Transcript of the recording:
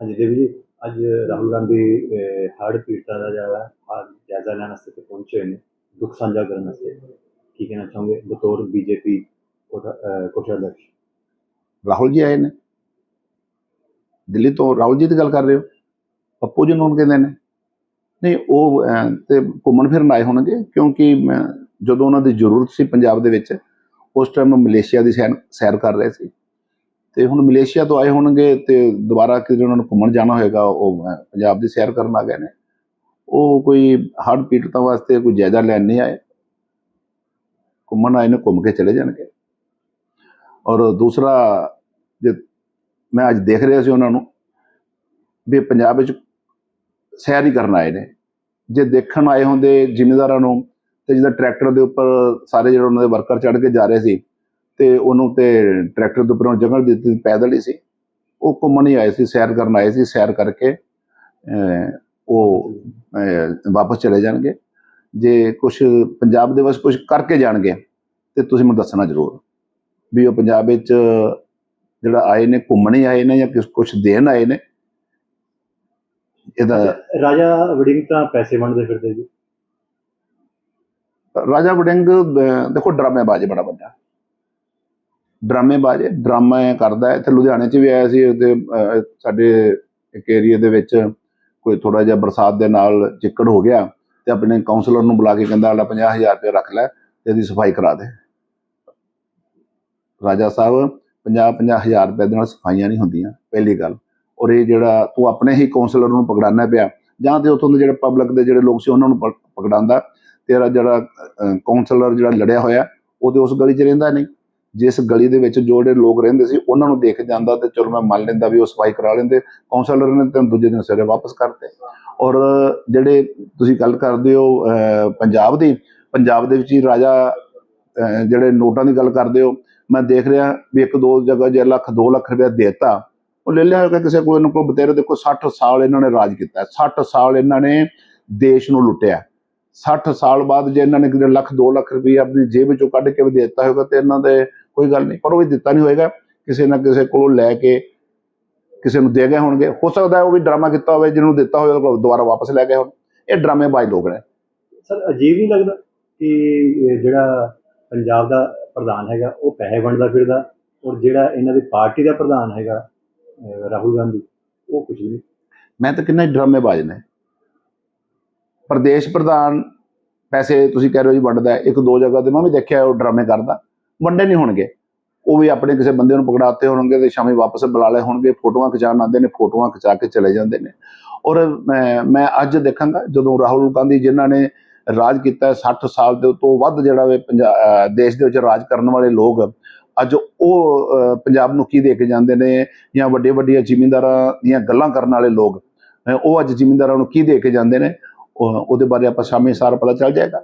ਹਾਂਜੀ ਦੇਵੀ ਜੀ ਅੱਜ ਰਾਹੁਲ ਗਾਂਧੀ ਅਹ, ਪੀੜਤਾਂ ਦਾ ਜਿਹੜਾ ਹਾਲ ਜਾਇਜ਼ਾ ਲੈਣ ਵਾਸਤੇ ਪਹੁੰਚੇ ਨੇ ਦੁੱਖ ਸਾਂਝਾ ਕਰਨ ਵਾਸਤੇ। ਕੀ ਕਹਿਣਾ ਚਾਹੋਗੇ? ਬਤੌਰ ਬੀਜੇਪੀ ਕੋਸ਼ਾਧਿਕਸ਼ ਰਾਹੁਲ ਜੀ ਆਏ ਨੇ। ਦਿੱਲੀ ਤੋਂ ਰਾਹੁਲ ਜੀ ਦੀ ਗੱਲ ਕਰ ਰਹੇ ਹੋ? ਪੱਪੂ ਜੀ ਨੂੰ ਕਹਿੰਦੇ ਨੇ। ਨਹੀਂ ਉਹ ਅਹ, ਤੇ ਘੁੰਮਣ ਫਿਰਨ ਆਏ ਹੋਣਗੇ ਕਿਉਂਕਿ ਮੈਂ- ਜਦੋਂ ਉਹਨਾਂ ਦੀ ਜ਼ਰੂਰਤ ਸੀ ਪੰਜਾਬ ਦੇ ਵਿੱਚ ਉਸ ਟਾਈਮ ਮਲੇਸ਼ੀਆ ਦੀ ਸੈਰ ਸੈਰ ਕਰ ਰਹੇ ਸੀ। ਤੇ ਹੁਣ ਮਲੇਸ਼ੀਆ ਤੋਂ ਆਏ ਹੋਣਗੇ ਤੇ ਦੁਬਾਰਾ ਕਿਤੇ ਉਹਨਾਂ ਨੂੰ ਘੁੰਮਣ ਜਾਣਾ ਹੋਏਗਾ, ਉਹ ਪੰਜਾਬ ਦੀ ਸੈਰ ਕਰਨ ਆ ਗਏ ਨੇ। ਉਹ ਕੋਈ ਹੜ੍ਹ ਪੀੜਤਾਂ ਵਾਸਤੇ ਕੋਈ ਜਾਇਜ਼ਾ ਲੈਣ ਨਹੀਂ ਆਏ। ਘੁੰਮਣ ਆਏ ਨੇ, ਘੁੰਮ ਕੇ ਚਲੇ ਜਾਣਗੇ। ਔਰ ਦੂਸਰਾ, ਜੇ ਮੈਂ ਅੱਜ ਦੇਖ ਰਿਹਾ ਸੀ ਉਹਨਾਂ ਨੂੰ, ਵੀ ਪੰਜਾਬ ਵਿੱਚ ਸੈਰ ਹੀ ਕਰਨ ਆਏ ਨੇ। ਜੇ ਦੇਖਣ ਆਏ ਹੁੰਦੇ ਜ਼ਿਮੀਂਦਾਰਾਂ ਨੂੰ, ਤੇ ਜਿਹਦਾ ਟਰੈਕਟਰ ਦੇ ਉੱਪਰ ਸਾਰੇ ਜਿਹੜੇ ਉਹਨਾਂ ਦੇ ਵਰਕਰ ਚੜ੍ਹ ਕੇ ਜਾ ਰਹੇ ਸੀ ਤੇ ਉਹਨੂੰ ਤੇ ਟਰੈਕਟਰ ਦੇ ਉੱਪਰੋਂ ਜਗ੍ਹਾ ਦਿੱਤੀ ਪੈਦਲ ਹੀ ਸੀ। ਉਹ ਘੁੰਮਣ ਹੀ ਆਏ ਸੀ ਸੈਰ ਕਰਨ ਆਏ ਸੀ। ਸੈਰ ਕਰਕੇ ਉਹ ਵਾਪਸ ਚਲੇ ਜਾਣਗੇ। ਜੇ ਕੁਝ ਪੰਜਾਬ ਦੇ ਵਿੱਚ ਕੁਝ ਕਰਕੇ ਜਾਣਗੇ ਤੇ ਤੁਸੀਂ ਮੈਨੂੰ ਦੱਸਣਾ ਜ਼ਰੂਰ। ਵੀ ਉਹ ਪੰਜਾਬ ਵਿੱਚ ਜਿਹੜਾ ਆਏ ਨੇ ਘੁੰਮਣ ਹੀ ਆਏ ਨੇ ਜਾਂ ਕਿਸ ਕੁਝ ਦੇਣ ਆਏ ਨੇ ਇਹਦਾ ਰਾਜਾ ਵੜਿੰਗ ਤਾਂ ਪੈਸੇ ਵੰਡਦੇ ਫਿਰਦੇ ਜੀ। ਰਾਜਾ ਵੜਿੰਗ ਦੇਖੋ ਡਰਾਮੇਬਾਜ਼ ਹੈ ਬੜਾ ਵੱਡਾ। ਡਰਾਮੇਬਾਜ਼ ਹੈ, ਡਰਾਮਾ ਕਰਦਾ ਹੈ। ਇੱਥੇ ਲੁਧਿਆਣੇ 'ਚ ਵੀ ਆਇਆ ਸੀ ਤੇ ਸਾਡੇ ਇੱਕ ਏਰੀਆ ਦੇ ਵਿੱਚ ਕੋਈ ਥੋੜਾ ਜਿਹਾ ਬਰਸਾਤ ਦੇ ਨਾਲ ਚਿੱਕੜ ਹੋ ਗਿਆ ਤੇ ਆਪਣੇ ਕਾਉਂਸਲਰ ਨੂੰ ਬੁਲਾ ਕੇ ਕਹਿੰਦਾ ਆਲਾ 50000 ਰੁਪਏ ਰੱਖ ਲੈ ਤੇ ਇਹਦੀ ਸਫ਼ਾਈ ਕਰਾ ਦੇ। ਰਾਜਾ ਸਾਹਿਬ 50 50000 ਰੁਪਏ ਦੇ ਨਾਲ ਸਫਾਈਆਂ ਨਹੀਂ ਹੁੰਦੀਆਂ, ਪਹਿਲੀ ਗੱਲ। ਔਰ ਇਹ ਜਿਹੜਾ ਤੂੰ ਆਪਣੇ ਹੀ ਕਾਉਂਸਲਰ ਨੂੰ ਪਕੜਾਣਾ ਪਿਆ, ਜਾਂ ਤੇ ਉਥੋਂ ਦੇ ਜਿਹੜੇ ਪਬਲਿਕ ਦੇ ਜਿਹੜੇ ਲੋਕ ਸੀ, ਉਹਨਾਂ ਨੂੰ ਪ- ਪਕੜਾਉਂਦਾ ਤੇਰਾ ਜਿਹੜਾ ਕਾਉਂਸਲਰ ਜਿਹੜਾ ਲੜਿਆ ਹੋਇਆ ਉਹ ਤੇ ਉਸ ਗਲੀ 'ਚ ਰਹਿੰਦਾ ਨਹੀਂ। ਜਿਸ ਗਲੀ ਦੇ ਵਿੱਚ ਜੋ ਜਿਹੜੇ ਲੋਕ ਰਹਿੰਦੇ ਸੀ, ਉਹਨਾਂ ਨੂੰ ਦੇਖ ਜਾਂਦਾ ਤੇ ਚਲੋ ਮੈਂ ਮੰਨ ਲੈਂਦਾ ਵੀ ਉਹ ਸਫ਼ਾਈ ਕਰਾ ਲੈਂਦੇ ਕਾਉਂਸਲਰ ਨੇ ਤਾਂ ਦੂਜੇ ਦਿਨ ਸਵੇਰੇ ਵਾਪਸ ਕਰਤੇ ਔਰ ਜਿਹੜੇ ਤੁਸੀਂ ਗੱਲ ਕਰਦੇ ਹੋ ਪੰਜਾਬ ਦੀ, ਪੰਜਾਬ ਦੇ ਵਿੱਚ ਹੀ ਰਾਜਾ ਜਿਹੜੇ ਨੋਟਾਂ ਦੀ ਗੱਲ ਕਰਦੇ ਹੋ, ਮੈਂ ਦੇਖ ਰਿਹਾ ਵੀ ਇੱਕ ਦੋ ਜਗ੍ਹਾ ਜੇ ਲੱਖ 2 ਲੱਖ ਰੁਪਇਆ ਦੇਤਾ, ਉਹ ਲੈ ਲਿਆ ਹੋਵੇਗਾ ਕਿਸੇ ਕੋਲ, ਇਹਨਾਂ ਕੋਲ ਬਤੇਰੇ ਦੇਖੋ 60 ਸਾਲ ਇਹਨਾਂ ਨੇ ਰਾਜ ਕੀਤਾ ਹੈ। 60 ਸਾਲ ਇਹਨਾਂ ਨੇ ਦੇਸ਼ ਨੂੰ ਲੁੱਟਿਆ 60 ਸਾਲ ਬਾਅਦ ਜੇ ਇਹਨਾਂ ਨੇ ਲੱਖ 2 ਲੱਖ ਰੁਪਏ ਆਪਣੀ ਜੇਬ ਵਿੱਚੋਂ ਕੱਢ ਕੇ ਵੀ ਦੇ ਦਿੱਤਾ ਹੋਵੇਗਾ ਤੇ ਇਹਨਾਂ ਦੇ ਕੋਈ ਗੱਲ ਨਹੀਂ ਪਰ ਉਹ ਵੀ ਦਿੱਤਾ ਨਹੀਂ ਹੋਵੇਗਾ ਕਿਸੇ ਨਾ ਕਿਸੇ ਕੋਲੋਂ ਲੈ ਕੇ ਕਿਸੇ ਨੂੰ ਦੇ ਗਏ ਹੋਣਗੇ। ਹੋ ਸਕਦਾ ਹੈ ਉਹ ਵੀ ਡਰਾਮਾ ਕੀਤਾ ਹੋਵੇ ਜਿਹਨੂੰ ਦਿੱਤਾ ਹੋਵੇ ਉਹ ਦੁਬਾਰਾ ਵਾਪਸ ਲੈ ਗਏ ਹੋਣ। ਇਹ ਡਰਾਮੇਬਾਜ਼ ਲੋਕ ਨੇ। ਸਰ ਅਜੀਬ ਨਹੀਂ ਲੱਗਦਾ ਕਿ ਜਿਹੜਾ ਪੰਜਾਬ ਦਾ ਪ੍ਰਧਾਨ ਹੈਗਾ ਉਹ ਪੈਸੇ ਵੰਡਦਾ ਫਿਰਦਾ ਔਰ ਜਿਹੜਾ ਇਹਨਾਂ ਦੀ ਪਾਰਟੀ ਦਾ ਪ੍ਰਧਾਨ ਹੈਗਾ ਰਾਹੁਲ ਗਾਂਧੀ ਉਹ ਕੁਝ ਨਹੀਂ। ਮੈਂ ਤਾਂ ਕਿੰਨਾ ਡਰਾਮੇਬਾਜ਼ ਨੇ। ਪ੍ਰਦੇਸ਼ ਪ੍ਰਧਾਨ ਪੈਸੇ ਤੁਸੀਂ ਕਹਿ ਰਹੇ ਹੋ ਜੀ ਵੰਡਦਾ। ਇੱਕ ਦੋ ਜਗ੍ਹਾ ਤੇ ਮੈਂ ਵੀ ਦੇਖਿਆ ਉਹ ਡਰਾਮੇ ਕਰਦਾ। ਵੰਡੇ ਨਹੀਂ ਹੋਣਗੇ। ਉਹ ਵੀ ਆਪਣੇ ਕਿਸੇ ਬੰਦੇ ਨੂੰ ਪਕੜਾਤੇ ਹੋਣਗੇ ਤੇ ਸ਼ਾਮੀ ਵਾਪਸ ਬੁਲਾ ਲਏ ਹੋਣਗੇ, ਫੋਟੋਆਂ ਖਿਚਾਉਣ ਆਉਂਦੇ ਨੇ, ਫੋਟੋਆਂ ਖਿਚਾ ਕੇ ਚਲੇ ਜਾਂਦੇ ਨੇ। ਔਰ ਮੈਂ ਮੈਂ ਅੱਜ ਦੇਖਾਂਗਾ, ਜਦੋਂ ਰਾਹੁਲ ਗਾਂਧੀ ਜਿਨ੍ਹਾਂ ਨੇ ਰਾਜ ਕੀਤਾ ਹੈ 60 ਸਾਲ ਦੇ ਤੋਂ ਵੱਧ ਜਿਹੜਾ ਵੇ ਪੰਜਾ- ਦੇਸ਼ ਦੇ ਵਿੱਚ ਰਾਜ ਕਰਨ ਵਾਲੇ ਲੋਕ, ਅੱਜ ਉਹ ਪੰਜਾਬ ਨੂੰ ਕੀ ਦੇ ਕੇ ਜਾਂਦੇ ਨੇ ਜਾਂ ਵੱਡੇ ਵੱਡੀਆਂ ਜ਼ਿਮੀਂਦਾਰਾਂ ਦੀਆਂ ਗੱਲਾਂ ਕਰਨ ਵਾਲੇ ਲੋਕ ਉਹ ਅੱਜ ਜ਼ਿਮੀਂਦਾਰਾਂ ਨੂੰ ਕੀ ਦੇ ਕੇ ਜਾਂਦੇ ਨੇ, ਉਹ- ਉਹਦੇ ਬਾਰੇ ਆਪਾਂ ਸ਼ਾਮੀ ਸਾਰਾ ਪਤਾ ਚੱਲ ਜਾਏਗਾ।